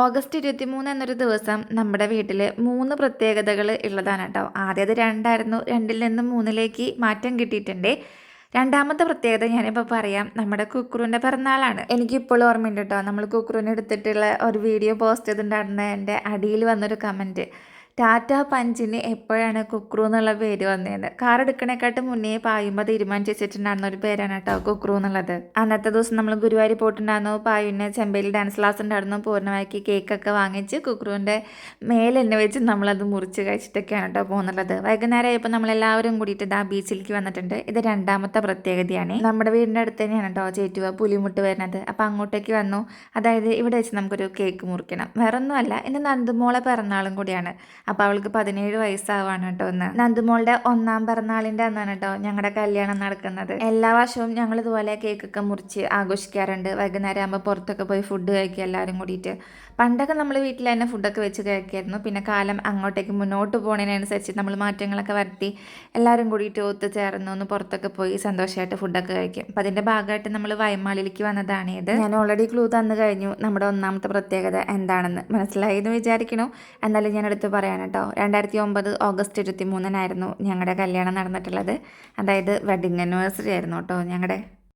August ഇരുപത്തി മൂന്ന് എന്നൊരു ദിവസം നമ്മുടെ വീട്ടിൽ മൂന്ന് പ്രത്യേകതകൾ ഉള്ളതാണ് കേട്ടോ. ആദ്യത് രണ്ടായിരുന്നു രണ്ടിൽ നിന്ന് മൂന്നിലേക്ക് മാറ്റം കിട്ടിയിട്ടുണ്ട്. രണ്ടാമത്തെ പ്രത്യേകത ഞാനിപ്പോൾ പറയാം നമ്മുടെ കുക്കുറുവിന്റെ പിറന്നാളാണ്. എനിക്കിപ്പോൾ ഓർമ്മയുണ്ട് കേട്ടോ നമ്മൾ കുക്കുറുവിനെ എടുത്തിട്ടുള്ള ഒരു വീഡിയോ പോസ്റ്റ് ചെയ്തിട്ടുണ്ടായിരുന്ന എന്റെ അടിയിൽ വന്നൊരു കമന്റ് ടാറ്റ പഞ്ചിന് എപ്പോഴാണ് കുക്രു എന്നുള്ള പേര് വന്നത് കാർ എടുക്കണേക്കാട്ട് മുന്നേ പായുമ്പോൾ തീരുമാനിച്ച് വെച്ചിട്ടുണ്ടായിരുന്ന ഒരു പേരാണ് കേട്ടോ കുക്രു എന്നുള്ളത്. അന്നത്തെ ദിവസം നമ്മൾ ഗുരുവായൂർ പോയിട്ടുണ്ടായിരുന്നു. പായുവിന് ചെമ്പയിൽ ഡാൻസ് ക്ലാസ് ഉണ്ടായിരുന്നു. പൂർണമാക്കി കേക്കൊക്കെ വാങ്ങിച്ച് കുക്രുവിന്റെ മേലെന്നെ വെച്ച് നമ്മളത് മുറിച്ച് കഴിച്ചിട്ടൊക്കെയാണ് കേട്ടോ പോകുന്നുള്ളത്. വൈകുന്നേരം ആയപ്പോൾ നമ്മളെല്ലാവരും കൂടിയിട്ട് ആ ബീച്ചിലേക്ക് വന്നിട്ടുണ്ട്. ഇത് രണ്ടാമത്തെ പ്രത്യേകതയാണ്. നമ്മുടെ വീടിന്റെ അടുത്ത് തന്നെയാണ് കേട്ടോ ചേറ്റുവ പുലിമുട്ട് വരുന്നത്. അപ്പോൾ അങ്ങോട്ടേക്ക് വന്നു. അതായത് ഇവിടെ വെച്ച് നമുക്കൊരു കേക്ക് മുറിക്കണം. വേറൊന്നും അല്ല ഇന്ന് നന്ദുമോളെ പിറന്നാളും കൂടിയാണ്. അപ്പോൾ അവൾക്ക് പതിനേഴ് വയസ്സാവാണ് കേട്ടോ ഒന്ന് നന്ദുമോളുടെ ഒന്നാം പിറന്നാളിന്റെ അന്നാണ് കേട്ടോ ഞങ്ങളുടെ കല്യാണം നടക്കുന്നത്. എല്ലാ വർഷവും ഞങ്ങൾ ഇതുപോലെ കേക്കൊക്കെ മുറിച്ച് ആഘോഷിക്കാറുണ്ട്. വൈകുന്നേരം ആകുമ്പോൾ പുറത്തൊക്കെ പോയി ഫുഡ് കഴിക്കുക എല്ലാവരും കൂടിയിട്ട്. പണ്ടൊക്കെ നമ്മൾ വീട്ടിൽ തന്നെ ഫുഡൊക്കെ വെച്ച് കഴിക്കായിരുന്നു. പിന്നെ കാലം അങ്ങോട്ടേക്ക് മുന്നോട്ട് പോകുന്നതിനനുസരിച്ച് നമ്മൾ മാറ്റങ്ങളൊക്കെ വരുത്തി എല്ലാവരും കൂടിയിട്ട് ഒത്തുചേർന്ന് ഒന്ന് പുറത്തൊക്കെ പോയി സന്തോഷമായിട്ട് ഫുഡൊക്കെ കഴിക്കും. അപ്പം അതിന്റെ ഭാഗമായിട്ട് നമ്മൾ വയമാളിലേക്ക് വന്നതാണ് ഇത്. ഞാൻ ഓൾറെഡി ക്ലൂ തന്നു കഴിഞ്ഞു നമ്മുടെ ഒന്നാമത്തെ പ്രത്യേകത എന്താണെന്ന്. മനസ്സിലായി എന്ന് വിചാരിക്കണോ. എന്നാലും ഞാൻ എടുത്ത് പറയാൻ കേട്ടോ രണ്ടായിരത്തി ഒമ്പത് ഓഗസ്റ്റ് ഇരുപത്തി മൂന്നിനായിരുന്നു ഞങ്ങളുടെ കല്യാണം നടന്നിട്ടുള്ളത്. അതായത് വെഡിങ് ആനിവേഴ്സറി ആയിരുന്നു കേട്ടോ ഞങ്ങളുടെ